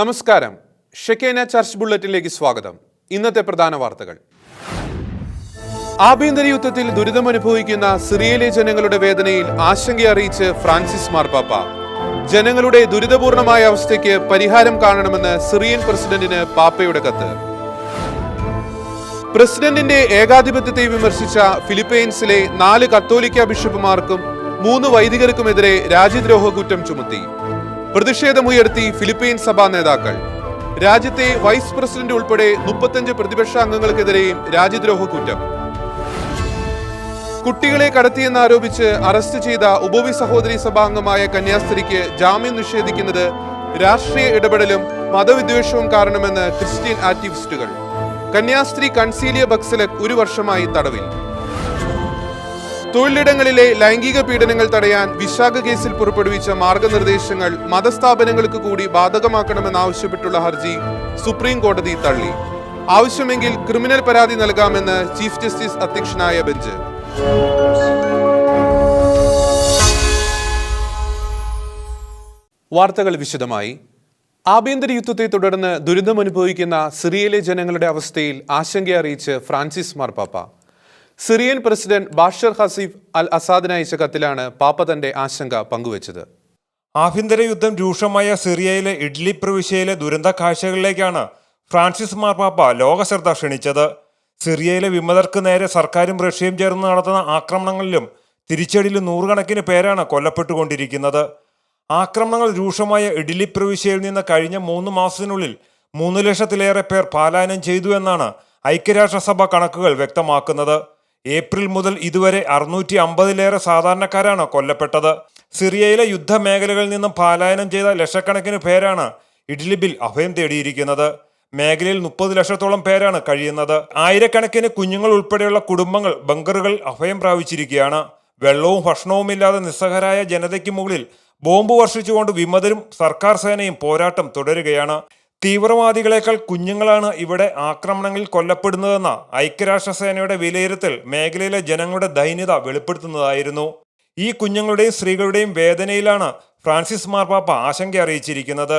നമസ്കാരം. ഷെക്കേന ചർച്ച് ബുള്ളറ്റിലേക്ക് സ്വാഗതം. ഇന്നത്തെ പ്രധാന വാർത്തകൾ. ആഭ്യന്തര യുദ്ധത്തിൽ ദുരിതമനുഭവിക്കുന്ന സിറിയയിലെ ജനങ്ങളുടെ വേദനയിൽ ആശങ്ക അറിയിച്ച് ഫ്രാൻസിസ് മാർപ്പാപ്പ. ജനങ്ങളുടെ ദുരിതപൂർണമായ അവസ്ഥയ്ക്ക് പരിഹാരം കാണണമെന്ന് സിറിയൻ പ്രസിഡന്റിന് പാപ്പയുടെ കത്ത്. പ്രസിഡന്റിന്റെ ഏകാധിപത്യത്തെ വിമർശിച്ച ഫിലിപ്പൈൻസിലെ നാല് കത്തോലിക്ക ബിഷപ്പുമാർക്കും മൂന്ന് വൈദികർക്കുമെതിരെ രാജ്യദ്രോഹ കുറ്റം ചുമത്തി. പ്രതിഷേധമുയർത്തി ഫിലിപ്പീൻ സഭാ നേതാക്കൾ. രാജ്യത്തെ വൈസ് പ്രസിഡന്റ് ഉൾപ്പെടെ മുപ്പത്തഞ്ച് പ്രതിപക്ഷ അംഗങ്ങൾക്കെതിരെയും രാജ്യദ്രോഹ കുറ്റം. കുട്ടികളെ കടത്തിയെന്നാരോപിച്ച് അറസ്റ്റ് ചെയ്ത ഉപവി സഹോദരി സഭാംഗമായ കന്യാസ്ത്രീക്ക് ജാമ്യം നിഷേധിക്കുന്നത് രാഷ്ട്രീയ ഇടപെടലും മതവിദ്വേഷവും കാരണമെന്ന് ക്രിസ്ത്യൻ ആക്ടിവിസ്റ്റുകൾ. കന്യാസ്ത്രീ കൺസീലിയ ബക്സലക് ഒരു വർഷമായി തടവിൽ. തൊഴിലിടങ്ങളിലെ ലൈംഗിക പീഡനങ്ങൾ തടയാൻ വിശാഖ കേസിൽ പുറപ്പെടുവിച്ച മാർഗനിർദ്ദേശങ്ങൾ മതസ്ഥാപനങ്ങൾക്ക് കൂടി ബാധകമാക്കണമെന്നാവശ്യപ്പെട്ടുള്ള ഹർജി സുപ്രീം കോടതി തള്ളി. ആവശ്യമെങ്കിൽ ക്രിമിനൽ പരാതി നൽകാമെന്ന് ചീഫ് ജസ്റ്റിസ് അധ്യക്ഷനായ ബെഞ്ച്. വാർത്തകൾ വിശദമായി. ആഭ്യന്തര യുദ്ധത്തെ തുടർന്ന് ദുരിതമനുഭവിക്കുന്ന സിറിയയിലെ ജനങ്ങളുടെ അവസ്ഥയിൽ ആശങ്ക അറിയിച്ച് ഫ്രാൻസിസ് മാർപ്പാപ്പ. സിറിയൻ പ്രസിഡന്റ് ബാഷർ ഹസീഫ് അൽ അസാദിന് അയച്ച കത്തിലാണ് പാപ്പ തന്റെ ആശങ്ക പങ്കുവച്ചത്. ആഭ്യന്തര യുദ്ധം രൂക്ഷമായ സിറിയയിലെ ഇഡ്ലി പ്രവിശ്യയിലെ ദുരന്ത കാഴ്ചകളിലേക്കാണ് ഫ്രാൻസിസ് മാർപ്പാപ്പ ലോകശ്രദ്ധ ക്ഷണിച്ചത്. സിറിയയിലെ വിമതർക്ക് നേരെ സർക്കാരും റഷ്യയും ചേർന്ന് നടത്തുന്ന ആക്രമണങ്ങളിലും തിരിച്ചടിയിലും നൂറുകണക്കിന് പേരാണ് കൊല്ലപ്പെട്ടുകൊണ്ടിരിക്കുന്നത്. ആക്രമണങ്ങൾ രൂക്ഷമായ ഇഡ്ലി പ്രവിശ്യയിൽ നിന്ന് കഴിഞ്ഞ മൂന്ന് മാസത്തിനുള്ളിൽ മൂന്ന് ലക്ഷത്തിലേറെ പേർ പാലായനം ചെയ്തു എന്നാണ് ഐക്യരാഷ്ട്രസഭ കണക്കുകൾ വ്യക്തമാക്കുന്നത്. ഏപ്രിൽ മുതൽ ഇതുവരെ അറുന്നൂറ്റി അമ്പതിലേറെ സാധാരണക്കാരാണ് കൊല്ലപ്പെട്ടത്. സിറിയയിലെ യുദ്ധമേഖലകളിൽ നിന്നും പലായനം ചെയ്ത ലക്ഷക്കണക്കിന് പേരാണ് ഇഡ്ലിബിൽ അഭയം തേടിയിരിക്കുന്നത്. മേഖലയിൽ മുപ്പത് ലക്ഷത്തോളം പേരാണ് കഴിയുന്നത്. ആയിരക്കണക്കിന് കുഞ്ഞുങ്ങൾ ഉൾപ്പെടെയുള്ള കുടുംബങ്ങൾ ബങ്കറുകൾ അഭയം പ്രാപിച്ചിരിക്കുകയാണ്. വെള്ളവും ഭക്ഷണവുമില്ലാതെ നിസ്സഹരായ ജനതയ്ക്ക് മുകളിൽ ബോംബ് വർഷിച്ചുകൊണ്ട് വിമതരും സർക്കാർ സേനയും പോരാട്ടം തുടരുകയാണ്. തീവ്രവാദികളെക്കാൾ കുഞ്ഞുങ്ങളാണ് ഇവിടെ ആക്രമണങ്ങളിൽ കൊല്ലപ്പെടുന്നതെന്ന ഐക്യരാഷ്ട്രസേനയുടെ വിലയിരുത്തൽ മേഖലയിലെ ജനങ്ങളുടെ ദൈന്യത വെളിപ്പെടുത്തുന്നതായിരുന്നു. ഈ കുഞ്ഞുങ്ങളുടെയും സ്ത്രീകളുടെയും വേദനയിലാണ് ഫ്രാൻസിസ് മാർപ്പാപ്പ ആശങ്ക അറിയിച്ചിരിക്കുന്നത്.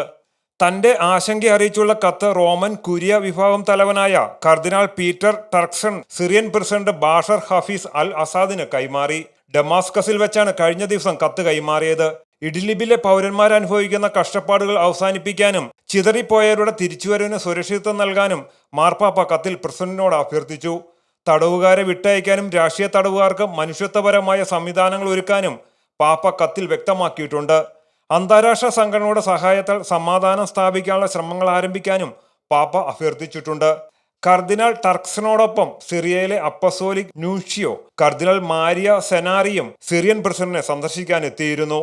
തന്റെ ആശങ്ക അറിയിച്ചുള്ള കത്ത് റോമൻ കുരിയ വിഭാഗം തലവനായ കർദിനാൾ Peter Turkson Syrian president Bashar Hafez al അസാദിന് കൈമാറി. ഡമാസ്കസിൽ വെച്ചാണ് കഴിഞ്ഞ ദിവസം കത്ത് കൈമാറിയത്. ഇഡ്ലിബിലെ പൗരന്മാരനുഭവിക്കുന്ന കഷ്ടപ്പാടുകൾ അവസാനിപ്പിക്കാനും ചിതറിപ്പോയവരുടെ തിരിച്ചുവരവിന് സുരക്ഷിതത്വം നൽകാനും മാർപ്പാപ്പ കത്തിൽ പ്രസിഡന്റിനോട് അഭ്യർത്ഥിച്ചു. തടവുകാരെ വിട്ടയക്കാനും രാഷ്ട്രീയ തടവുകാർക്ക് മനുഷ്യത്വപരമായ സംവിധാനങ്ങൾ ഒരുക്കാനും പാപ്പ കത്തിൽ വ്യക്തമാക്കിയിട്ടുണ്ട്. അന്താരാഷ്ട്ര സംഘടനയുടെ സഹായത്താൽ സമാധാനം സ്ഥാപിക്കാനുള്ള ശ്രമങ്ങൾ ആരംഭിക്കാനും പാപ്പ അഭ്യർത്ഥിച്ചിട്ടുണ്ട്. കർദിനാൾ ടർക്സിനോടൊപ്പം സിറിയയിലെ അപ്പസോലിക് ന്യൂഷിയോ കർദിനാൾ മാരിയ സെനാറിയും സിറിയൻ പ്രസിഡന്റിനെ സന്ദർശിക്കാൻ എത്തിയിരുന്നു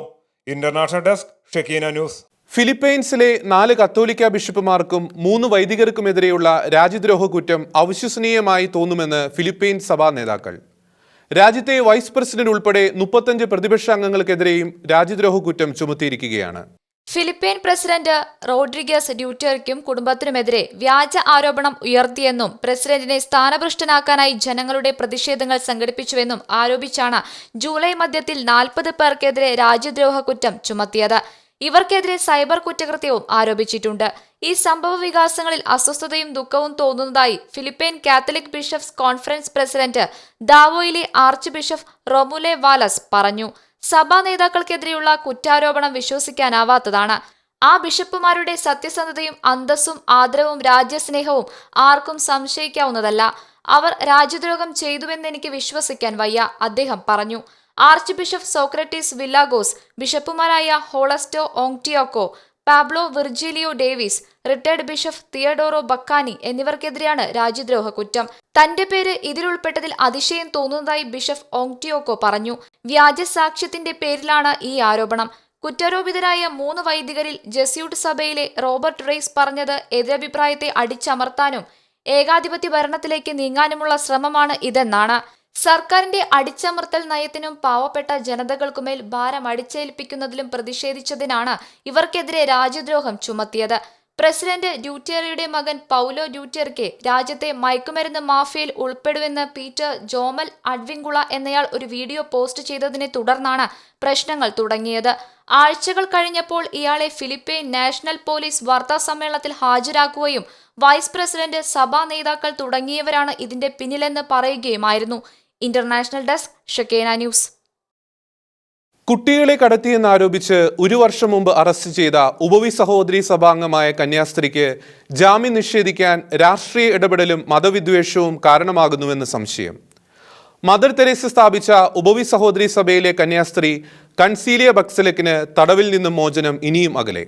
ഇന്റർനാഷണൽ ഡെസ്ക് ഷെക്കീന ന്യൂസ് ഫിലിപ്പൈൻസിലെ നാല് കത്തോലിക്ക ബിഷപ്പുമാർക്കും മൂന്ന് വൈദികർക്കുമെതിരെയുള്ള രാജ്യദ്രോഹ കുറ്റം അവിശ്വസനീയമായി തോന്നുമെന്ന് ഫിലിപ്പൈൻ സഭാ നേതാക്കൾ. രാജ്യത്തെ വൈസ് പ്രസിഡന്റ് ഉൾപ്പെടെ മുപ്പത്തഞ്ച് പ്രതിപക്ഷ അംഗങ്ങൾക്കെതിരെയും രാജ്യദ്രോഹ കുറ്റം ചുമത്തിയിരിക്കുകയാണ്. ഫിലിപ്പൈൻ പ്രസിഡന്റ് റോഡ്രിഗസ് ഡ്യൂട്ടർക്കും കുടുംബത്തിനുമെതിരെ വ്യാജ ആരോപണം ഉയർത്തിയെന്നും പ്രസിഡന്റിനെ സ്ഥാനഭ്രഷ്ടനാക്കാനായി ജനങ്ങളുടെ പ്രതിഷേധങ്ങൾ സംഘടിപ്പിച്ചുവെന്നും ആരോപിച്ചാണ് ജൂലൈ മധ്യത്തിൽ നാൽപ്പത് പേർക്കെതിരെ രാജ്യദ്രോഹ കുറ്റം ചുമത്തിയത്. ഇവർക്കെതിരെ സൈബർ കുറ്റകൃത്യവും ആരോപിച്ചിട്ടുണ്ട്. ഈ സംഭവ വികാസങ്ങളിൽ അസ്വസ്ഥതയും ദുഃഖവും തോന്നുന്നതായി Philippine Catholic bishops conference president ദാവോയിലെ archbishop Romulo Valles പറഞ്ഞു. സഭാ നേതാക്കൾക്കെതിരെയുള്ള കുറ്റാരോപണം വിശ്വസിക്കാനാവാത്തതാണ്. ആ ബിഷപ്പുമാരുടെ സത്യസന്ധതയും അന്തസ്സും ആദരവും രാജ്യസ്നേഹവും ആർക്കും സംശയിക്കാവുന്നതല്ല. അവർ രാജ്യദ്രോഹം ചെയ്തുവെന്ന് എനിക്ക് വിശ്വസിക്കാൻ വയ്യ അദ്ദേഹം പറഞ്ഞു. Archbishop Socrates Villegas ബിഷപ്പുമാരായ Honesto Ongtioco Pablo Virgilio Davis retired bishop Teodoro Bacani എന്നിവർക്കെതിരെയാണ് രാജ്യദ്രോഹ കുറ്റം. തന്റെ പേര് ഇതിലുൾപ്പെട്ടതിൽ അതിശയം തോന്നുന്നതായി ബിഷപ്പ് ഓങ്ടിയോക്കോ പറഞ്ഞു. വ്യാജ സാക്ഷ്യത്തിന്റെ പേരിലാണ് ഈ ആരോപണം. കുറ്റാരോപിതരായ മൂന്ന് വൈദികരിൽ ജസ്യൂട്ട് സഭയിലെ റോബർട്ട് റേസ് പറഞ്ഞത് എതിരഭിപ്രായത്തെ അടിച്ചമർത്താനും ഏകാധിപത്യ ഭരണത്തിലേക്ക് നീങ്ങാനുമുള്ള ശ്രമമാണ് ഇതെന്നാണ്. സർക്കാരിന്റെ അടിച്ചമർത്തൽ നയത്തിനും പാവപ്പെട്ട ജനതകൾക്കുമേൽ ഭാരം അടിച്ചേൽപ്പിക്കുന്നതിലും പ്രതിഷേധിച്ചതിനാണ് ഇവർക്കെതിരെ രാജ്യദ്രോഹം ചുമത്തിയത്. പ്രസിഡന്റ് ഡ്യൂറ്റേറിയുടെ മകൻ പൗലോ ഡ്യൂറ്റേർക്ക് രാജ്യത്തെ മയക്കുമരുന്ന് മാഫിയയിൽ ഉൾപ്പെടുവെന്ന് പീറ്റർ ജോമൽ അഡ്വിങ്കുള എന്നയാൾ ഒരു വീഡിയോ പോസ്റ്റ് ചെയ്തതിനെ തുടർന്നാണ് പ്രശ്നങ്ങൾ തുടങ്ങിയത്. ആഴ്ചകൾ കഴിഞ്ഞപ്പോൾ ഇയാളെ ഫിലിപ്പൈൻ നാഷണൽ പോലീസ് വാർത്താ സമ്മേളനത്തിൽ ഹാജരാക്കുകയും വൈസ് പ്രസിഡന്റ് സഭാ നേതാക്കൾ തുടങ്ങിയവരാണ് ഇതിന്റെ പിന്നിലെന്ന് പറയുകയുമായിരുന്നു. ഇന്റർനാഷണൽ ഡെസ്ക് ഷക്കേന ന്യൂസ് കുട്ടികളെ കടത്തിയെന്നാരോപിച്ച് ഒരു വർഷം മുമ്പ് അറസ്റ്റ് ചെയ്ത ഉപവി സഹോദരി സഭാംഗമായ കന്യാസ്ത്രീക്ക് ജാമ്യം നിഷേധിക്കാൻ രാഷ്ട്രീയ ഇടപെടലും മതവിദ്വേഷവും കാരണമാകുന്നുവെന്ന് സംശയം. മദർ തെരേസ സ്ഥാപിച്ച ഉപവി സഹോദരി സഭയിലെ കന്യാസ്ത്രീ കൺസീലിയ ബക്സലക്കിന് തടവിൽ നിന്നും മോചനം ഇനിയും അകലെ.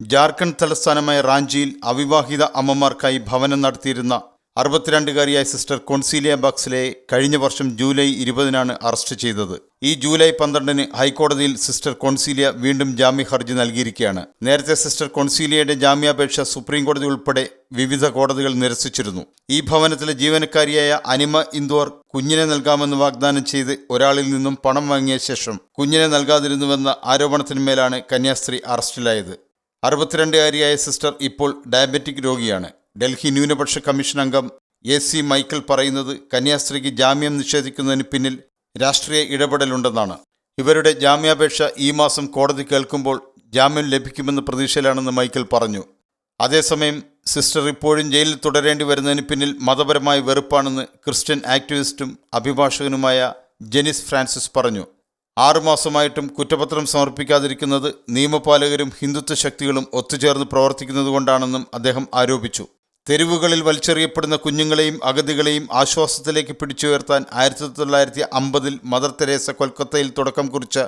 ജാർഖണ്ഡ് തലസ്ഥാനമായ റാഞ്ചിയിൽ അവിവാഹിത അമ്മമാർക്കായി ഭവനം നടത്തിയിരുന്ന അറുപത്തിരണ്ടുകാരിയായ സിസ്റ്റർ കൊൺസീലിയ ബക്സിലെ കഴിഞ്ഞ വർഷം ജൂലൈ ഇരുപതിനാണ് അറസ്റ്റ് ചെയ്തത്. ഈ ജൂലൈ പന്ത്രണ്ടിന് ഹൈക്കോടതിയിൽ സിസ്റ്റർ കൊൺസീലിയ വീണ്ടും ജാമ്യ ഹർജി നൽകിയിരിക്കുകയാണ്. നേരത്തെ സിസ്റ്റർ കൊൺസീലിയയുടെ ജാമ്യാപേക്ഷ സുപ്രീം കോടതി ഉൾപ്പെടെ വിവിധ കോടതികൾ നിരസിച്ചിരുന്നു. ഈ ഭവനത്തിലെ ജീവനക്കാരിയായ അനിമ ഇന്ദോർ കുഞ്ഞിനെ നൽകാമെന്ന് വാഗ്ദാനം ചെയ്ത് ഒരാളിൽ നിന്നും പണം വാങ്ങിയ ശേഷം കുഞ്ഞിനെ നൽകാതിരുന്നുവെന്ന ആരോപണത്തിന്മേലാണ് കന്യാസ്ത്രീ അറസ്റ്റിലായത്. അറുപത്തിരണ്ടുകാരിയായ സിസ്റ്റർ ഇപ്പോൾ ഡയബറ്റിക് രോഗിയാണ്. ഡൽഹി ന്യൂനപക്ഷ കമ്മീഷൻ അംഗം എ സി മൈക്കിൾ പറയുന്നത് കന്യാസ്ത്രീക്ക് ജാമ്യം നിഷേധിക്കുന്നതിന് പിന്നിൽ രാഷ്ട്രീയ ഇടപെടലുണ്ടെന്നാണ്. ഇവരുടെ ജാമ്യാപേക്ഷ ഈ മാസം കോടതി കേൾക്കുമ്പോൾ ജാമ്യം ലഭിക്കുമെന്ന പ്രതീക്ഷയിലാണെന്ന് മൈക്കിൾ പറഞ്ഞു. അതേസമയം സിസ്റ്റർ ഇപ്പോഴും ജയിലിൽ തുടരേണ്ടി വരുന്നതിന് പിന്നിൽ മതപരമായ വെറുപ്പാണെന്ന് ക്രിസ്ത്യൻ ആക്ടിവിസ്റ്റും അഭിഭാഷകനുമായ ജെനിസ് ഫ്രാൻസിസ് പറഞ്ഞു. ആറുമാസമായിട്ടും കുറ്റപത്രം സമർപ്പിക്കാതിരിക്കുന്നത് നിയമപാലകരും ഹിന്ദുത്വ ശക്തികളും ഒത്തുചേർന്ന് പ്രവർത്തിക്കുന്നതുകൊണ്ടാണെന്നും അദ്ദേഹം ആരോപിച്ചു. തെരുവുകളിൽ വലിച്ചെറിയപ്പെടുന്ന കുഞ്ഞുങ്ങളെയും അഗതികളെയും ആശ്വാസത്തിലേക്ക് പിടിച്ചുയർത്താൻ ആയിരത്തി തൊള്ളായിരത്തി അമ്പതിൽ മദർ തെരേസ കൊൽക്കത്തയിൽ തുടക്കം കുറിച്ച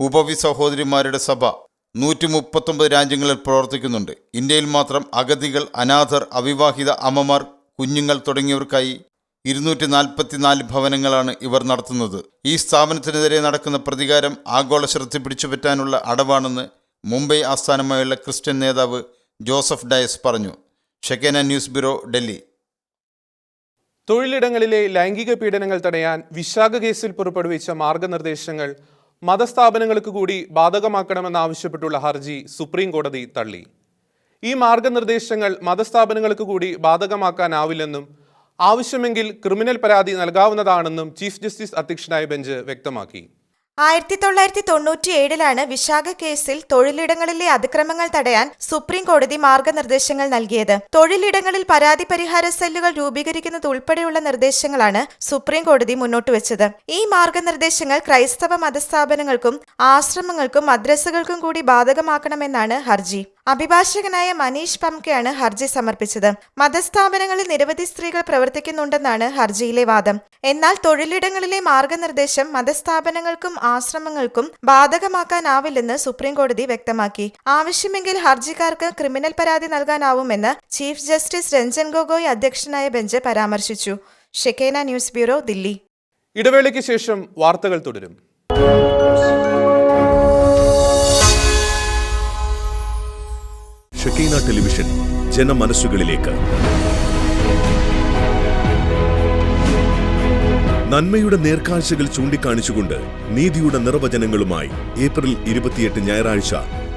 ഉപവി സഹോദരിമാരുടെ സഭ നൂറ്റി മുപ്പത്തൊമ്പത് രാജ്യങ്ങളിൽ പ്രവർത്തിക്കുന്നുണ്ട്. ഇന്ത്യയിൽ മാത്രം അഗതികൾ അനാഥർ അവിവാഹിത അമ്മമാർ കുഞ്ഞുങ്ങൾ തുടങ്ങിയവർക്കായി ഇരുന്നൂറ്റി നാൽപ്പത്തിനാല് ഭവനങ്ങളാണ് ഇവർ നടത്തുന്നത്. ഈ സ്ഥാപനത്തിനെതിരെ നടക്കുന്ന പ്രതികാരം ആഗോള ശ്രദ്ധ പിടിച്ചുപറ്റാനുള്ള അടവാണെന്ന് മുംബൈ ആസ്ഥാനമായുള്ള ക്രിസ്ത്യൻ നേതാവ് ജോസഫ് ഡയസ് പറഞ്ഞു. Shekinah news bureau Delhi. തൊഴിലിടങ്ങളിലെ ലൈംഗിക പീഡനങ്ങൾ തടയാൻ വിശാഖ കേസിൽ പുറപ്പെടുവിച്ച മാർഗനിർദ്ദേശങ്ങൾ മതസ്ഥാപനങ്ങൾക്ക് കൂടി ബാധകമാക്കണമെന്നാവശ്യപ്പെട്ടുള്ള ഹർജി സുപ്രീം കോടതി തള്ളി. ഈ മാർഗനിർദ്ദേശങ്ങൾ മതസ്ഥാപനങ്ങൾക്ക് കൂടി ബാധകമാക്കാനാവില്ലെന്നും ആവശ്യമെങ്കിൽ ക്രിമിനൽ പരാതി നൽകാവുന്നതാണെന്നും ചീഫ് ജസ്റ്റിസ് അധ്യക്ഷനായ ബെഞ്ച് വ്യക്തമാക്കി. ആയിരത്തി തൊള്ളായിരത്തി തൊണ്ണൂറ്റിയേഴിലാണ് വിശാഖ കേസിൽ തൊഴിലിടങ്ങളിലെ അതിക്രമങ്ങൾ തടയാൻ സുപ്രീം കോടതി മാർഗനിർദ്ദേശങ്ങൾ നൽകിയത്. തൊഴിലിടങ്ങളിൽ പരാതി പരിഹാര സെല്ലുകൾ രൂപീകരിക്കുന്നത് ഉൾപ്പെടെയുള്ള നിർദ്ദേശങ്ങളാണ് സുപ്രീം കോടതി മുന്നോട്ട് വെച്ചത്. ഈ മാർഗനിർദ്ദേശങ്ങൾ ക്രൈസ്തവ മതസ്ഥാപനങ്ങൾക്കും ആശ്രമങ്ങൾക്കും മദ്രസകൾക്കും കൂടി ബാധകമാക്കണമെന്നാണ് ഹർജി. അഭിഭാഷകനായ മനീഷ് പംകെയാണ് ഹർജി സമർപ്പിച്ചത്. മതസ്ഥാപനങ്ങളിൽ നിരവധി സ്ത്രീകൾ പ്രവർത്തിക്കുന്നുണ്ടെന്നാണ് ഹർജിയിലെ വാദം. എന്നാൽ തൊഴിലിടങ്ങളിലെ മാർഗനിർദ്ദേശം മതസ്ഥാപനങ്ങൾക്കും ആശ്രമങ്ങൾക്കും ബാധകമാക്കാനാവില്ലെന്ന് സുപ്രീംകോടതി വ്യക്തമാക്കി. ആവശ്യമെങ്കിൽ ഹർജിക്കാർക്ക് ക്രിമിനൽ പരാതി നൽകാനാവുമെന്ന് ചീഫ് ജസ്റ്റിസ് രഞ്ജൻ ഗൊഗോയ് അധ്യക്ഷനായ ബെഞ്ച് പരാമർശിച്ചു. Shekinah news bureau Dilli. ഇടവേളയ്ക്ക് ശേഷം വാർത്തകൾ തുടരും. ഷക്കീന ടെലിവിഷൻ ജനമനസ്സുകളിലേക്ക്. നന്മയുടെ നേർക്കാഴ്ചകൾ ചൂണ്ടിക്കാണിച്ചുകൊണ്ട് നീതിയുടെ നിർവചനങ്ങളുമായി ഏപ്രിൽ ഇരുപത്തിയെട്ട് ഞായറാഴ്ച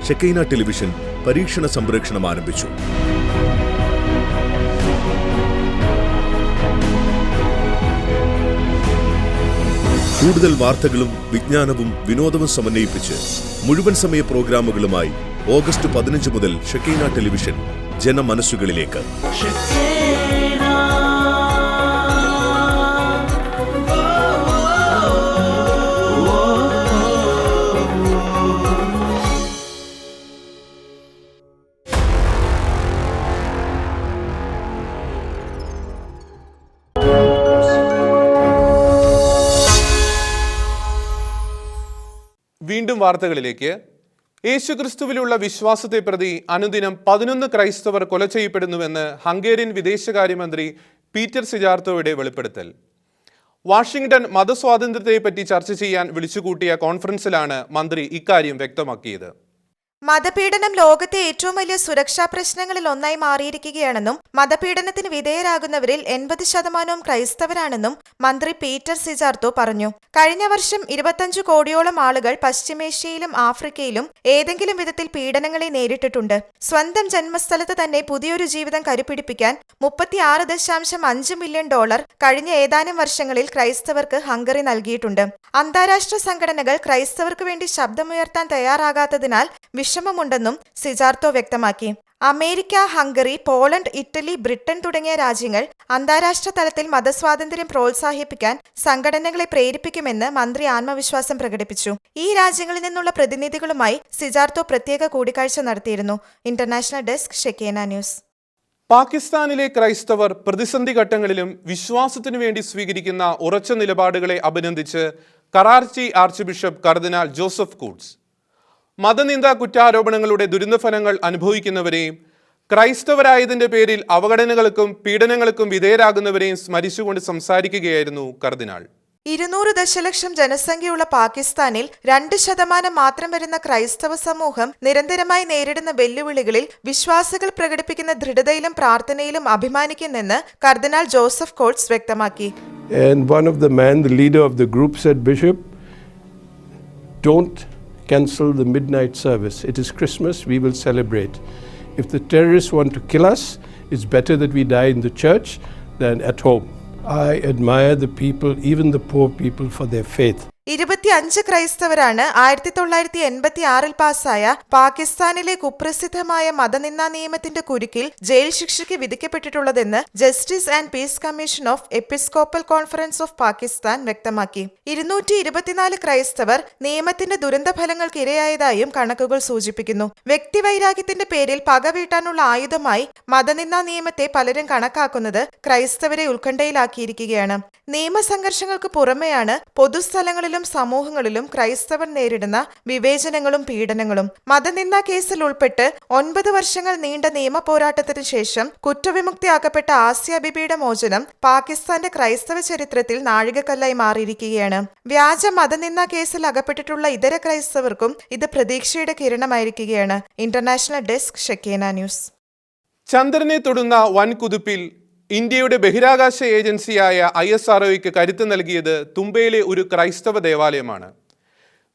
ഷക്കൈന ടെലിവിഷൻ പരീക്ഷണ സംപ്രേക്ഷണം ആരംഭിച്ചു. കൂടുതൽ വാർത്തകളും വിജ്ഞാനവും വിനോദവും സമന്വയിപ്പിച്ച് മുഴുവൻ സമയ പ്രോഗ്രാമുകളുമായി ഓഗസ്റ്റ് പതിനഞ്ച് മുതൽ ഷക്കീന ടെലിവിഷൻ ജനമനസ്സുകളിലേക്ക്. വീണ്ടും വാർത്തകളിലേക്ക്. യേശുക്രിസ്തുവിലുള്ള വിശ്വാസത്തെ പ്രതി അനുദിനം പതിനൊന്ന് ക്രൈസ്തവർ കൊല ചെയ്യപ്പെടുന്നുവെന്ന് ഹംഗേറിയൻ വിദേശകാര്യമന്ത്രി പീറ്റർ സിജാർത്തോയുടെ വെളിപ്പെടുത്തൽ. വാഷിംഗ്ടൺ മതസ്വാതന്ത്ര്യത്തെപ്പറ്റി ചർച്ച ചെയ്യാൻ വിളിച്ചുകൂട്ടിയ കോൺഫറൻസിലാണ് മന്ത്രി ഇക്കാര്യം വ്യക്തമാക്കിയത്. മതപീഡനം ലോകത്തെ ഏറ്റവും വലിയ സുരക്ഷാ പ്രശ്നങ്ങളിൽ ഒന്നായി മാറിയിരിക്കുകയാണെന്നും മതപീഡനത്തിന് വിധേയരാകുന്നവരിൽ എൺപത് ശതമാനവും ക്രൈസ്തവരാണെന്നും മന്ത്രി പീറ്റർ സിജാർത്തോ പറഞ്ഞു. കഴിഞ്ഞ വർഷം ഇരുപത്തഞ്ചു കോടിയോളം ആളുകൾ പശ്ചിമേഷ്യയിലും ആഫ്രിക്കയിലും ഏതെങ്കിലും വിധത്തിൽ പീഡനങ്ങളെ നേരിട്ടിട്ടുണ്ട്. സ്വന്തം ജന്മസ്ഥലത്ത് തന്നെ പുതിയൊരു ജീവിതം കരുപിടിപ്പിക്കാൻ മുപ്പത്തിയാറ് ദശാംശം അഞ്ച് മില്യൺ ഡോളർ കഴിഞ്ഞ ഏതാനും വർഷങ്ങളിൽ ക്രൈസ്തവർക്ക് ഹംഗറി നൽകിയിട്ടുണ്ട്. അന്താരാഷ്ട്ര സംഘടനകൾ ക്രൈസ്തവർക്ക് വേണ്ടി ശബ്ദമുയർത്താൻ തയ്യാറാകാത്തതിനാൽ വിഷമമുണ്ടെന്നും സിജാർത്തോ വ്യക്തമാക്കി. America Hungary Poland Italy Britain തുടങ്ങിയ രാജ്യങ്ങൾ അന്താരാഷ്ട്ര തലത്തിൽ മതസ്വാതന്ത്ര്യം പ്രോത്സാഹിപ്പിക്കാൻ സംഘടനകളെ പ്രേരിപ്പിക്കുമെന്ന് മന്ത്രി ആത്മവിശ്വാസം പ്രകടിപ്പിച്ചു. ഈ രാജ്യങ്ങളിൽ നിന്നുള്ള പ്രതിനിധികളുമായി സിജാർത്തോ പ്രത്യേക കൂടിക്കാഴ്ച നടത്തിയിരുന്നു. International desk Shekinah news. പാകിസ്ഥാനിലെ ക്രൈസ്തവർ പ്രതിസന്ധി ഘട്ടങ്ങളിലും വിശ്വാസത്തിനു വേണ്ടി സ്വീകരിക്കുന്ന ഉറച്ച നിലപാടുകളെ അഭിനന്ദിച്ച് Karachi archbishop cardinal Joseph Coutts മതനിന്ദ കുറ്റാരോപണങ്ങളുടെ ദുരന്തഫലങ്ങൾ അനുഭവിക്കുന്നവരെയും ക്രൈസ്തവരായതിന്റെ പേരിൽ അവഗണനകൾക്കും പീഡനങ്ങൾക്കും വിധേയരാകുന്നവരെയും സ്മരിച്ചുകൊണ്ട് സംസാരിക്കുകയായിരുന്നു കർദിനാൾ. ഇരുന്നൂറ് ദശലക്ഷം ജനസംഖ്യയുള്ള പാകിസ്ഥാനിൽ രണ്ട് ശതമാനം മാത്രം വരുന്ന ക്രൈസ്തവ സമൂഹം നിരന്തരമായി നേരിടുന്ന വെല്ലുവിളികളിൽ വിശ്വാസികൾ പ്രകടിപ്പിക്കുന്ന ദൃഢതയിലും പ്രാർത്ഥനയിലും അഭിമാനിക്കുന്നെന്ന് കർദിനാൾ ജോസഫ് കോട്സ് വ്യക്തമാക്കി. And one of the men, the leader of the group, said, Bishop, don't cancel the midnight service. It is Christmas, we will celebrate. If the terrorists want to kill us, it's better that we die in the church than at home. I admire the people, even the poor people, for their faith. ഇരുപത്തിയഞ്ച് ക്രൈസ്തവരാണ് ആയിരത്തി തൊള്ളായിരത്തി എൺപത്തി ആറിൽ പാസായ പാകിസ്ഥാനിലെ കുപ്രസിദ്ധമായ മതനിന്ദാ നിയമത്തിന്റെ കുരുക്കിൽ jail ശിക്ഷയ്ക്ക് വിധിക്കപ്പെട്ടിട്ടുള്ളതെന്ന് justice and peace commission of episcopal conference of Pakistan വ്യക്തമാക്കി. ഇരുന്നൂറ്റി ഇരുപത്തിനാല് ക്രൈസ്തവർ നിയമത്തിന്റെ ദുരന്തഫലങ്ങൾക്ക് ഇരയായതായും കണക്കുകൾ സൂചിപ്പിക്കുന്നു. വ്യക്തിവൈരാഗ്യത്തിന്റെ പേരിൽ പക വീട്ടാനുള്ള ആയുധമായി മതനിന്ദാ നിയമത്തെ പലരും കണക്കാക്കുന്നത് ക്രൈസ്തവരെ ഉത്കണ്ഠയിലാക്കിയിരിക്കുകയാണ്. നിയമസംഘർഷങ്ങൾക്ക് പുറമെയാണ് പൊതുസ്ഥലങ്ങളിലും സമൂഹങ്ങളിലും ക്രൈസ്തവർ നേരിടുന്ന വിവേചനങ്ങളും പീഡനങ്ങളും. മതനിന്ദാ കേസിൽ ഉൾപ്പെട്ട് ഒൻപത് വർഷങ്ങൾ നീണ്ട നിയമ പോരാട്ടത്തിന് ശേഷം കുറ്റവിമുക്തിയാക്കപ്പെട്ട ആസിയ ബിബിയുടെ മോചനം പാകിസ്ഥാന്റെ ക്രൈസ്തവ ചരിത്രത്തിൽ നാഴികക്കല്ലായി മാറിയിരിക്കുകയാണ്. വ്യാജ മതനിന്ദാ കേസിൽ അകപ്പെട്ടിട്ടുള്ള ഇതര ക്രൈസ്തവർക്കും ഇത് പ്രതീക്ഷയുടെ കിരണമായിരിക്കുകയാണ്. International desk Shekinah news. ചന്ദ്രനെ തൊടുന്ന വൻ കുതിപ്പിൽ ഇന്ത്യയുടെ ബഹിരാകാശ ഏജൻസിയായ ഐ എസ് ആർ ഒയ്ക്ക് കരുത്ത് നൽകിയത് തുമ്പയിലെ ഒരു ക്രൈസ്തവ ദേവാലയമാണ്.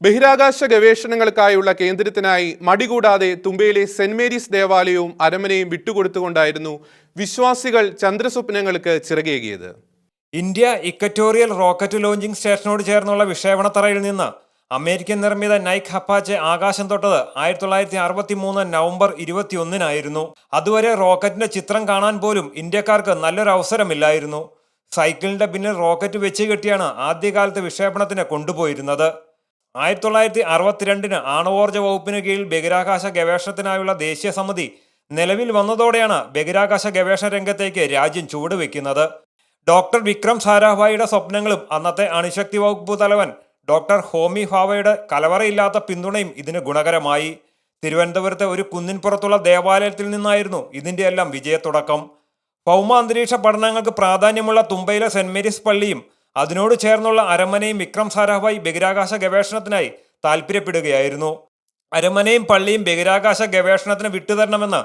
ബഹിരാകാശ ഗവേഷണങ്ങൾക്കായുള്ള കേന്ദ്രത്തിനായി മടികൂടാതെ തുമ്പയിലെ സെന്റ് മേരീസ് ദേവാലയവും അരമനയും വിട്ടുകൊടുത്തുകൊണ്ടായിരുന്നു വിശ്വാസികൾ ചന്ദ്രസ്വപ്നങ്ങൾക്ക് ചിറകേകിയത്. ഇന്ത്യ ഇക്വറ്റോറിയൽ റോക്കറ്റ് ലോഞ്ചിംഗ് സ്റ്റേഷനോട് ചേർന്നുള്ള വിക്ഷേപണത്തറയിൽ നിന്ന് അമേരിക്കൻ നിർമ്മിത നൈക് ഹപ്പാച്ച് ആകാശം തൊട്ടത് ആയിരത്തി തൊള്ളായിരത്തി അറുപത്തി മൂന്ന് നവംബർ ഇരുപത്തിയൊന്നിനായിരുന്നു. അതുവരെ റോക്കറ്റിന്റെ ചിത്രം കാണാൻ പോലും ഇന്ത്യക്കാർക്ക് നല്ലൊരു അവസരമില്ലായിരുന്നു സൈക്കിളിന്റെ പിന്നിൽ റോക്കറ്റ് വെച്ച് കെട്ടിയാണ് ആദ്യകാലത്ത് വിക്ഷേപണത്തിന് കൊണ്ടുപോയിരുന്നത്. ആയിരത്തി തൊള്ളായിരത്തി അറുപത്തിരണ്ടിന് ആണവോർജ വകുപ്പിന് കീഴിൽ ബഹിരാകാശ ഗവേഷണത്തിനായുള്ള ദേശീയ സമിതി നിലവിൽ വന്നതോടെയാണ് ബഹിരാകാശ ഗവേഷണ രംഗത്തേക്ക് രാജ്യം ചുവടുവെക്കുന്നത്. ഡോക്ടർ വിക്രം സാരാഭായിയുടെ സ്വപ്നങ്ങളും അന്നത്തെ അണുശക്തി വകുപ്പ് തലവൻ ഡോക്ടർ ഹോമി ഹാവയുടെ കലവറയില്ലാത്ത പിന്തുണയും ഇതിന് ഗുണകരമായി. തിരുവനന്തപുരത്തെ ഒരു കുന്നിൻപുറത്തുള്ള ദേവാലയത്തിൽ നിന്നായിരുന്നു ഇതിന്റെ എല്ലാം വിജയത്തുടക്കം. ഭൗമ അന്തരീക്ഷ പഠനങ്ങൾക്ക് പ്രാധാന്യമുള്ള തുമ്പയിലെ സെന്റ് മേരീസ് പള്ളിയും അതിനോട് ചേർന്നുള്ള അരമനയും വിക്രം സാരാഭായി ബഹിരാകാശ ഗവേഷണത്തിനായി താൽപ്പര്യപ്പെടുകയായിരുന്നു അരമനയും പള്ളിയും ബഹിരാകാശ ഗവേഷണത്തിന് വിട്ടുതരണമെന്ന്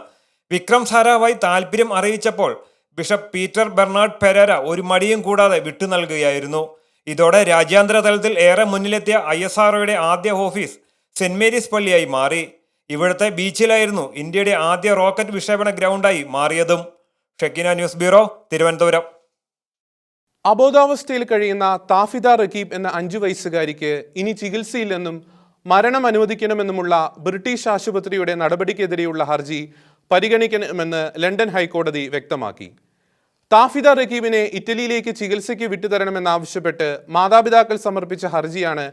വിക്രം സാരാഭായി താൽപ്പര്യം അറിയിച്ചപ്പോൾ ബിഷപ്പ് പീറ്റർ ബെർണാഡ് പെരേര ഒരു മടിയും കൂടാതെ വിട്ടു നൽകുകയായിരുന്നു ഇതോടെ രാജ്യാന്തര തലത്തിൽ ഏറെ മുന്നിലെത്തിയ ഐ എസ് ആർഒയുടെ ആദ്യ ഓഫീസ് സെന്റ് മേരീസ് പള്ളിയായി മാറി. ഇവിടുത്തെ ബീച്ചിലായിരുന്നു ഇന്ത്യയുടെ ആദ്യ റോക്കറ്റ് വിക്ഷേപണ ഗ്രൗണ്ടായി മാറിയതും. Shekinah news bureau Thiruvananthapuram. അബോധാവസ്ഥയിൽ കഴിയുന്ന താഫിദ റക്കീബ് എന്ന അഞ്ചു വയസ്സുകാരിക്ക് ഇനി ചികിത്സയില്ലെന്നും മരണം അനുവദിക്കണമെന്നുമുള്ള ബ്രിട്ടീഷ് ആശുപത്രിയുടെ നടപടിക്കെതിരെയുള്ള ഹർജി പരിഗണിക്കണമെന്ന് ലണ്ടൻ ഹൈക്കോടതി വ്യക്തമാക്കി. താഫിദ റഹീമിനെ ഇറ്റലിയിലേക്ക് ചികിത്സയ്ക്ക് വിട്ടുതരണമെന്നാവശ്യപ്പെട്ട് മാതാപിതാക്കൾ സമർപ്പിച്ച ഹർജിയാണ്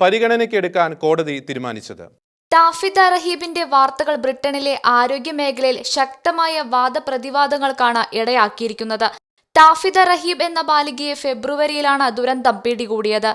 പരിഗണനയ്ക്ക് എടുക്കാൻ കോടതി തീരുമാനിച്ചത്. താഫിദ റഹീബിന്റെ വാർത്തകൾ ബ്രിട്ടനിലെ ആരോഗ്യ മേഖലയിൽ ശക്തമായ വാദപ്രതിവാദങ്ങൾക്കാണ് ഇടയാക്കിയിരിക്കുന്നത്. താഫിദ റഹീബ് എന്ന ബാലികയെ ഫെബ്രുവരിയിലാണ് ദുരന്തം പിടികൂടിയത്.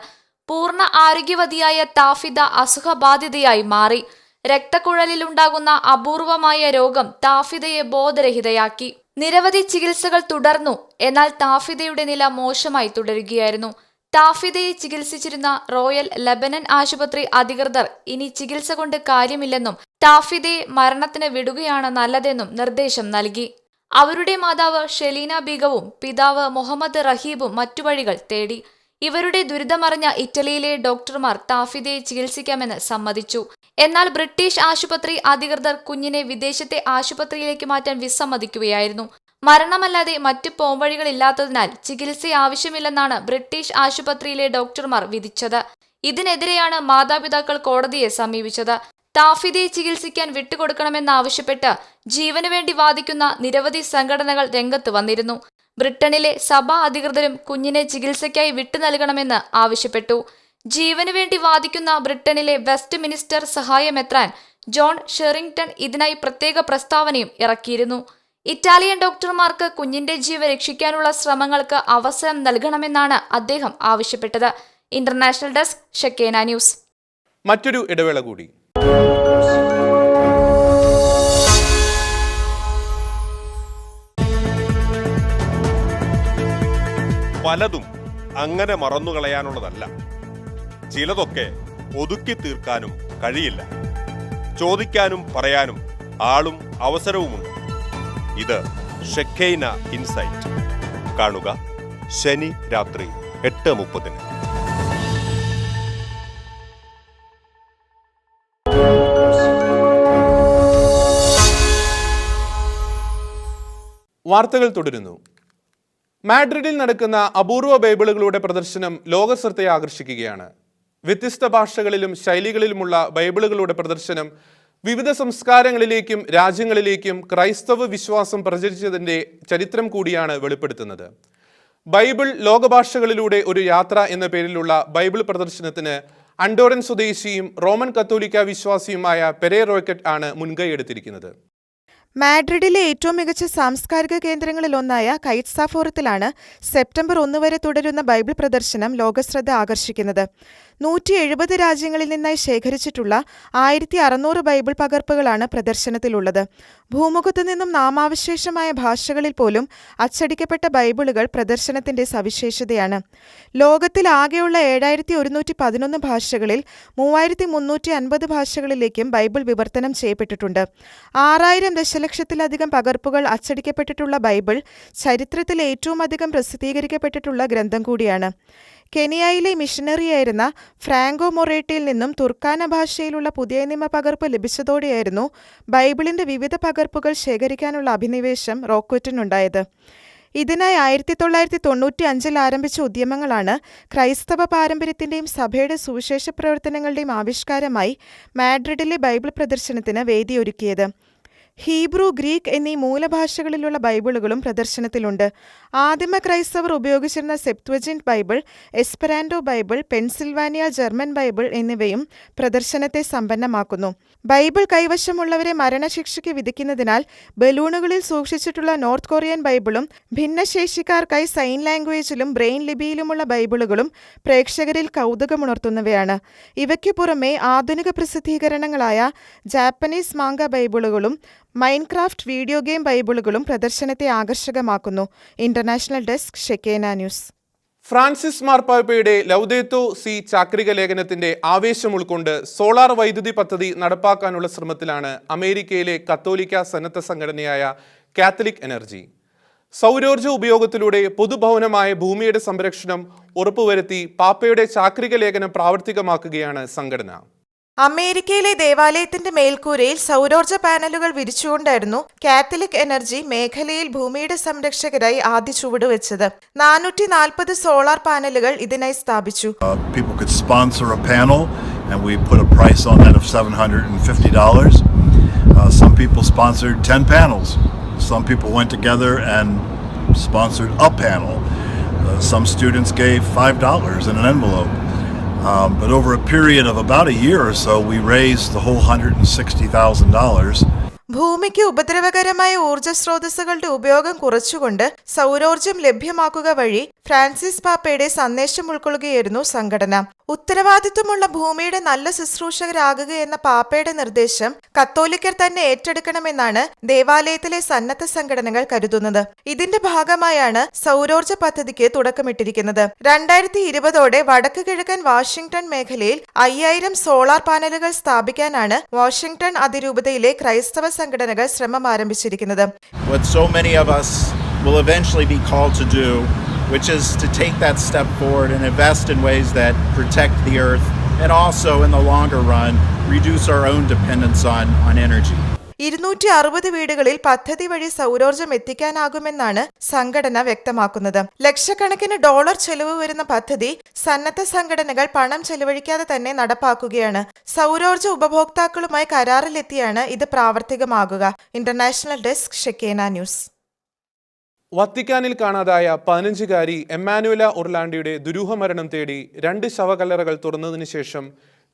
പൂർണ ആരോഗ്യവതിയായ താഫിദ അസുഖബാധിതയായി മാറി. രക്തക്കുഴലിലുണ്ടാകുന്ന അപൂർവമായ രോഗം താഫിദയെ ബോധരഹിതയാക്കി. നിരവധി ചികിത്സകൾ തുടർന്നു. എന്നാൽ താഫിദയുടെ നില മോശമായി തുടരുകയായിരുന്നു. താഫിദയെ ചികിത്സിച്ചിരുന്ന റോയൽ ലബനൻ ആശുപത്രി അധികൃതർ ഇനി ചികിത്സ കൊണ്ട് കാര്യമില്ലെന്നും താഫിദയെ മരണത്തിന് വിടുകയാണ് നല്ലതെന്നും നിർദ്ദേശം നൽകി. അവരുടെ മാതാവ് ഷെലീന ബീഗവും പിതാവ് മുഹമ്മദ് റഹീബും മറ്റു വഴികൾ തേടി. ഇവരുടെ ദുരിതമറിഞ്ഞ ഇറ്റലിയിലെ ഡോക്ടർമാർ താഫിദയെ ചികിത്സിക്കാമെന്ന് സമ്മതിച്ചു. എന്നാൽ ബ്രിട്ടീഷ് ആശുപത്രി അധികൃതർ കുഞ്ഞിനെ വിദേശത്തെ ആശുപത്രിയിലേക്ക് മാറ്റാൻ വിസമ്മതിക്കുകയായിരുന്നു. മരണമല്ലാതെ മറ്റ് പോംവഴികളില്ലാത്തതിനാൽ ചികിത്സ ആവശ്യമില്ലെന്നാണ് ബ്രിട്ടീഷ് ആശുപത്രിയിലെ ഡോക്ടർമാർ വിധിച്ചത്. ഇതിനെതിരെയാണ് മാതാപിതാക്കൾ കോടതിയെ സമീപിച്ചത്. താഫിദയെ ചികിത്സിക്കാൻ വിട്ടുകൊടുക്കണമെന്നാവശ്യപ്പെട്ട് ജീവനു വേണ്ടി വാദിക്കുന്ന നിരവധി സംഘടനകൾ രംഗത്ത് വന്നിരുന്നു. ബ്രിട്ടനിലെ സഭാ അധികൃതരും കുഞ്ഞിനെ ചികിത്സയ്ക്കായി വിട്ടു നൽകണമെന്ന് ആവശ്യപ്പെട്ടു. ജീവനു വേണ്ടി വാദിക്കുന്ന ബ്രിട്ടനിലെ വെസ്റ്റ് മിനിസ്റ്റർ സഹായമെത്രാൻ ജോൺ ഷെറിംഗ്ടൺ ഇതിനായി പ്രത്യേക പ്രസ്താവനയും ഇറക്കിയിരുന്നു. ഇറ്റാലിയൻ ഡോക്ടർമാർക്ക് കുഞ്ഞിന്റെ ജീവൻ രക്ഷിക്കാനുള്ള ശ്രമങ്ങൾക്ക് അവസരം നൽകണമെന്നാണ് അദ്ദേഹം ആവശ്യപ്പെട്ടത്. International desk Shekinah news. മറ്റൊരു ഇടവേള കൂടി. പലതും അങ്ങനെ മറന്നുകളയാനുള്ളതല്ല. ചിലതൊക്കെ ഒതുക്കി തീർക്കാനും കഴിയില്ല. ചോദിക്കാനും പറയാനും ആളും അവസരവുമുണ്ട്. ഇത് ഷെഖൈന ഇൻസൈറ്റ്. കാണുക ശനി രാത്രി എട്ട് മുപ്പതിന്. വാർത്തകൾ തുടരുന്നു. മാഡ്രിഡിൽ നടക്കുന്ന അപൂർവ ബൈബിളുകളുടെ പ്രദർശനം ലോകശ്രദ്ധയെ ആകർഷിക്കുകയാണ്. വ്യത്യസ്ത ഭാഷകളിലും ശൈലികളിലുമുള്ള ബൈബിളുകളുടെ പ്രദർശനം വിവിധ സംസ്കാരങ്ങളിലേക്കും രാജ്യങ്ങളിലേക്കും ക്രൈസ്തവ വിശ്വാസം പ്രചരിച്ചതിന്റെ ചരിത്രം കൂടിയാണ് വെളിപ്പെടുത്തുന്നത്. ബൈബിൾ ലോകഭാഷകളിലൂടെ ഒരു യാത്ര എന്ന പേരിലുള്ള ബൈബിൾ പ്രദർശനത്തിന് അണ്ടോറൻ സ്വദേശിയും റോമൻ കത്തോലിക്ക വിശ്വാസിയുമായ പെരേ റോക്കറ്റ് ആണ് മുൻകൈയെടുത്തിരിക്കുന്നത് മാഡ്രിഡിലെ ഏറ്റവും മികച്ച സാംസ്കാരിക കേന്ദ്രങ്ങളിലൊന്നായ കൈറ്റ്സ ഫോറത്തിലാണ് സെപ്റ്റംബർ ഒന്ന് വരെ തുടരുന്ന ബൈബിൾ പ്രദർശനം ലോകശ്രദ്ധ ആകർഷിക്കുന്നത്. നൂറ്റി എഴുപത് രാജ്യങ്ങളിൽ നിന്നായി ശേഖരിച്ചിട്ടുള്ള ആയിരത്തി അറുന്നൂറ് ബൈബിൾ പകർപ്പുകളാണ് പ്രദർശനത്തിലുള്ളത്. ഭൂമുഖത്തു നിന്നും നാമാവശേഷമായ ഭാഷകളിൽ പോലും അച്ചടിക്കപ്പെട്ട ബൈബിളുകൾ പ്രദർശനത്തിന്റെ സവിശേഷതയാണ്. ലോകത്തിൽ ആകെയുള്ള ഏഴായിരത്തി ഒരുന്നൂറ്റി പതിനൊന്ന് ഭാഷകളിൽ മൂവായിരത്തി മുന്നൂറ്റി അൻപത് ഭാഷകളിലേക്കും ബൈബിൾ വിവർത്തനം ചെയ്യപ്പെട്ടിട്ടുണ്ട്. ആറായിരം ദശലക്ഷത്തിലധികം പകർപ്പുകൾ അച്ചടിക്കപ്പെട്ടിട്ടുള്ള ബൈബിൾ ചരിത്രത്തിൽ ഏറ്റവും അധികം പ്രസിദ്ധീകരിക്കപ്പെട്ടിട്ടുള്ള ഗ്രന്ഥം കൂടിയാണ്. കെനിയയിലെ മിഷനറിയായിരുന്ന ഫ്രാങ്കോ മൊറേട്ടിയിൽ നിന്നും തുർക്കാന ഭാഷയിലുള്ള പുതിയ നിയമ പകർപ്പ് ലഭിച്ചതോടെയായിരുന്നു ബൈബിളിന്റെ വിവിധ പകർപ്പുകൾ ശേഖരിക്കാനുള്ള അഭിനിവേശം റോക്കറ്റിനുണ്ടായത്. ഇതിനായി ആയിരത്തി തൊള്ളായിരത്തി തൊണ്ണൂറ്റി അഞ്ചിൽ ആരംഭിച്ച ഉദ്യമങ്ങളാണ് ക്രൈസ്തവ പാരമ്പര്യത്തിന്റെയും സഭയുടെ സുവിശേഷ പ്രവർത്തനങ്ങളുടെയും ആവിഷ്കാരമായി മാഡ്രിഡിലെ ബൈബിൾ പ്രദർശനത്തിന് വേദിയൊരുക്കിയത്. ഹീബ്രു ഗ്രീക്ക് എന്നീ മൂലഭാഷകളിലുള്ള ബൈബിളുകളും പ്രദർശനത്തിലുണ്ട്. ആദിമ ക്രൈസ്തവർ ഉപയോഗിച്ചിരുന്ന Septuagint Bible Esperanto Bible Pennsylvania German Bible എന്നിവയും പ്രദർശനത്തെ സമ്പന്നമാക്കുന്നു. ബൈബിൾ കൈവശമുള്ളവരെ മരണശിക്ഷയ്ക്ക് വിധിക്കുന്നതിനാൽ ബലൂണുകളിൽ സൂക്ഷിച്ചിട്ടുള്ള നോർത്ത് കൊറിയൻ ബൈബിളും ഭിന്നശേഷിക്കാർക്കായി സൈൻ ലാംഗ്വേജിലും ബ്രെയിൻ ലിപിയിലുമുള്ള ബൈബിളുകളും പ്രേക്ഷകരിൽ കൗതുകമുണർത്തുന്നവയാണ്. ഇവയ്ക്കു പുറമെ ആധുനിക പ്രസിദ്ധീകരണങ്ങളായ ജാപ്പനീസ് മാങ്ക ബൈബിളുകളും മൈൻക്രാഫ്റ്റ് വീഡിയോ ഗെയിം ബൈബിളുകളും പ്രദർശനത്തെ ആകർഷകമാക്കുന്നു. International desk Shekinah news. Francis മാർപ്പാപ്പയുടെ ലൗദേത്തോ സി ചാക്രിക ലേഖനത്തിന്റെ ആവേശം ഉൾക്കൊണ്ട് സോളാർ വൈദ്യുതി പദ്ധതി നടപ്പാക്കാനുള്ള ശ്രമത്തിലാണ് അമേരിക്കയിലെ കത്തോലിക്ക സന്നദ്ധ സംഘടനയായ കാത്തലിക് എനർജി. സൗരോർജ ഉപയോഗത്തിലൂടെ പൊതുഭവനമായ ഭൂമിയുടെ സംരക്ഷണം ഉറപ്പുവരുത്തി പാപ്പയുടെ ചാക്രിക ലേഖനം പ്രാവർത്തികമാക്കുകയാണ് സംഘടന. അമേരിക്കയിലെ ദേവാലയത്തിന്റെ മേൽക്കൂരയിൽ സൗരോർജ പാനലുകൾ വിരിച്ചുകൊണ്ടായിരുന്നു കാത്തലിക് എനർജി മേഖലയിൽ ഭൂമിയുടെ സംരക്ഷകരായി ആദ്യ ചുവടുവെച്ചത് നാനൂറ്റി നാൽപ്പത് സോളാർ പാനലുകൾ ഇതിനായി സ്ഥാപിച്ചു Uh, and we put a price on that of $750. Uh, some people sponsored 10 panels. Some people went together and sponsored a panel. Uh, some students gave $5 in an envelope. Um, but over a period of about a year or so, we raised the whole $160,000. ഭൂമിക്ക് ഉപദ്രവകരമായ ഊർജ സ്രോതസ്സുകളുടെ ഉപയോഗം കുറച്ചുകൊണ്ട് സൗരോർജം ലഭ്യമാക്കുക വഴി Francis പാപ്പയുടെ സന്ദേശം ഉൾക്കൊള്ളുകയായിരുന്നു സംഘടന ഉത്തരവാദിത്വമുള്ള ഭൂമിയുടെ നല്ല ശുശ്രൂഷകരാകുക എന്ന പാപ്പയുടെ നിർദ്ദേശം കത്തോലിക്കർ തന്നെ ഏറ്റെടുക്കണമെന്നാണ് ദേവാലയത്തിലെ സന്നദ്ധ സംഘടനകൾ കരുതുന്നത്. ഇതിന്റെ ഭാഗമായാണ് സൗരോർജ പദ്ധതിക്ക് തുടക്കമിട്ടിരിക്കുന്നത്. രണ്ടായിരത്തി ഇരുപതോടെ വടക്ക് കിഴക്കൻ വാഷിംഗ്ടൺ മേഖലയിൽ അയ്യായിരം സോളാർ പാനലുകൾ സ്ഥാപിക്കാനാണ് വാഷിംഗ്ടൺ അതിരൂപതയിലെ ക്രൈസ്തവ സംഘടനകൾ ശ്രമം ആരംഭിച്ചിരിക്കുന്നത്. Which is to take that step forward and invest in ways that protect the earth and also, in the longer run, reduce our own dependence on, on energy. ഇരുന്നൂറ്റി അറുപത് വീടുകളിൽ പദ്ധതി വഴി സൗരോർജം എത്തിക്കാനാകുമെന്നാണ് സംഘടന വ്യക്തമാക്കുന്നത്. ലക്ഷക്കണക്കിന് ഡോളർ ചെലവ് വരുന്ന പദ്ധതി സന്നദ്ധ സംഘടനകൾ പണം ചെലവഴിക്കാതെ തന്നെ നടപ്പാക്കുകയാണ്. സൗരോർജ ഉപഭോക്താക്കളുമായി കരാറിലെത്തിയാണ് ഇത് പ്രാവർത്തികമാകുക. International desk Shekinah news. വത്തിക്കാനിൽ കാണാതായ പതിനഞ്ചുകാരി എമ്മാനുവല ഒർലാൻഡിയുടെ ദുരൂഹ മരണം തേടി രണ്ട് ശവകല്ലറകൾ തുറന്നതിന് ശേഷം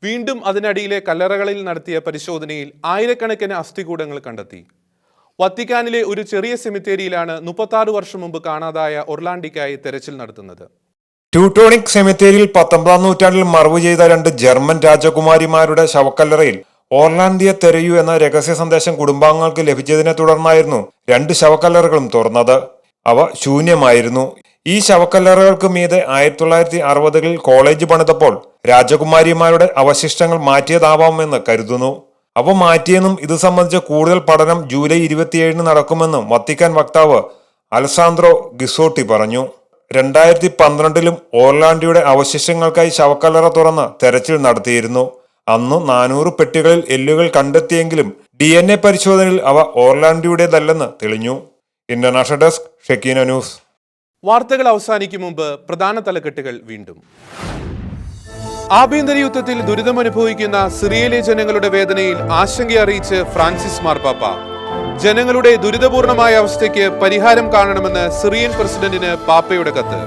വീണ്ടും അതിനടിയിലെ കല്ലറകളിൽ നടത്തിയ പരിശോധനയിൽ ആയിരക്കണക്കിന് അസ്ഥികൂടങ്ങൾ കണ്ടെത്തി. വത്തിക്കാനിലെ ഒരു ചെറിയ സെമിത്തേരിയിലാണ് മുപ്പത്താറ് വർഷം മുമ്പ് കാണാതായ ഒർലാൻഡിക്കായി തെരച്ചിൽ നടത്തുന്നത്. ട്യൂട്ടോണിക് സെമിത്തേരിയിൽ പത്തൊമ്പതാം നൂറ്റാണ്ടിൽ മറവ് ചെയ്ത രണ്ട് ജർമ്മൻ രാജകുമാരിമാരുടെ ശവക്കല്ലറയിൽ ഓർലാൻഡിയെ തെരയൂ എന്ന രഹസ്യ സന്ദേശം കുടുംബാംഗങ്ങൾക്ക് ലഭിച്ചതിനെ തുടർന്നായിരുന്നു രണ്ട് ശവക്കല്ലറകളും തുറന്നത്. അവ ശൂന്യമായിരുന്നു. ഈ ശവക്കല്ലറകൾക്ക് മീതെ ആയിരത്തി തൊള്ളായിരത്തി അറുപതുകളിൽ കോളേജ് പണിതപ്പോൾ രാജകുമാരിമാരുടെ അവശിഷ്ടങ്ങൾ മാറ്റിയതാവാമെന്ന് കരുതുന്നു. അവ മാറ്റിയെന്നും ഇത് സംബന്ധിച്ച കൂടുതൽ പഠനം ജൂലൈ ഇരുപത്തിയേഴിന് നടക്കുമെന്നും വത്തിക്കാൻ വക്താവ് അലസാന്ദ്രോ ഗിസോട്ടി പറഞ്ഞു. രണ്ടായിരത്തി പന്ത്രണ്ടിലും ഓർലാൻഡിയുടെ അവശിഷ്ടങ്ങൾക്കായി ശവക്കല്ലറ തുറന്ന് തെരച്ചിൽ നടത്തിയിരുന്നു. അന്ന് നാനൂറ് പെട്ടികളിൽ എല്ലുകൾ കണ്ടെത്തിയെങ്കിലും ഡി പരിശോധനയിൽ അവ ഓർലാൻഡിയുടേതല്ലെന്ന് തെളിഞ്ഞു. ഇന്റർനാഷണൽ ഡെസ്ക് ഷെക്കീന ന്യൂസ് വാർത്തകൾ അവസാനിക്കും മുമ്പ് പ്രധാന തലക്കെട്ടുകൾ വീണ്ടും. ആഭ്യന്തര യുദ്ധത്തിൽ ദുരിതമനുഭവിക്കുന്ന സിറിയയിലെ ജനങ്ങളുടെ വേദനയിൽ ആശങ്ക അറിയിച്ച് ഫ്രാൻസിസ് മാർപ്പാപ്പ ജനങ്ങളുടെ ദുരിതപൂർണമായ അവസ്ഥയ്ക്ക് പരിഹാരം കാണണമെന്ന് സിറിയൻ പ്രസിഡന്റിന് പാപ്പയുടെ കത്ത്.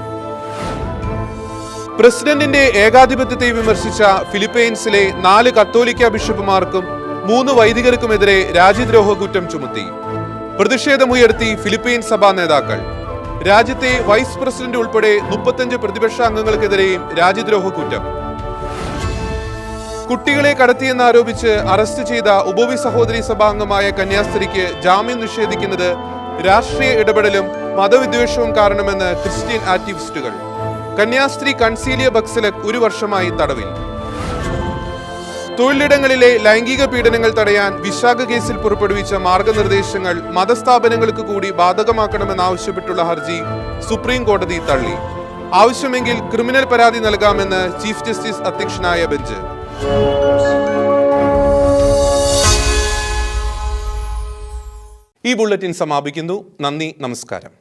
പ്രസിഡന്റിന്റെ ഏകാധിപത്യത്തെ വിമർശിച്ച ഫിലിപ്പൈൻസിലെ നാല് കത്തോലിക്ക ബിഷപ്പുമാർക്കും മൂന്ന് വൈദികർക്കുമെതിരെ രാജ്യദ്രോഹ കുറ്റം ചുമത്തി. പ്രതിഷേധമുയർത്തി ഫിലിപ്പീൻ സഭാ നേതാക്കൾ. രാജ്യത്തെ വൈസ് പ്രസിഡന്റ് ഉൾപ്പെടെ മുപ്പത്തഞ്ച് പ്രതിപക്ഷ അംഗങ്ങൾക്കെതിരെയും രാജ്യദ്രോഹ കുറ്റം. കുട്ടികളെ കടത്തിയെന്നാരോപിച്ച് അറസ്റ്റ് ചെയ്ത ഉപവി സഹോദരി സഭാംഗമായ കന്യാസ്ത്രീക്ക് ജാമ്യം നിഷേധിക്കുന്നത് രാഷ്ട്രീയ ഇടപെടലും മതവിദ്വേഷവും കാരണമെന്ന് ക്രിസ്ത്യൻ ആക്ടിവിസ്റ്റുകൾ. കന്യാസ്ത്രീ കൺസീലിയ ബക്സലക് ഒരു വർഷമായി തടവിൽ. തൊഴിലിടങ്ങളിലെ ലൈംഗിക പീഡനങ്ങൾ തടയാൻ വിശാഖ കേസിൽ പുറപ്പെടുവിച്ച മാർഗനിർദ്ദേശങ്ങൾ മതസ്ഥാപനങ്ങൾക്ക് കൂടി ബാധകമാക്കണമെന്നാവശ്യപ്പെട്ടുള്ള ഹർജി സുപ്രീം കോടതി തള്ളി. ആവശ്യമെങ്കിൽ ക്രിമിനൽ പരാതി നൽകാമെന്ന് ചീഫ് ജസ്റ്റിസ് അധ്യക്ഷനായ ബെഞ്ച്. ഈ ബുള്ളറ്റിൻ സമാപിക്കുന്നു. നന്ദി നമസ്കാരം.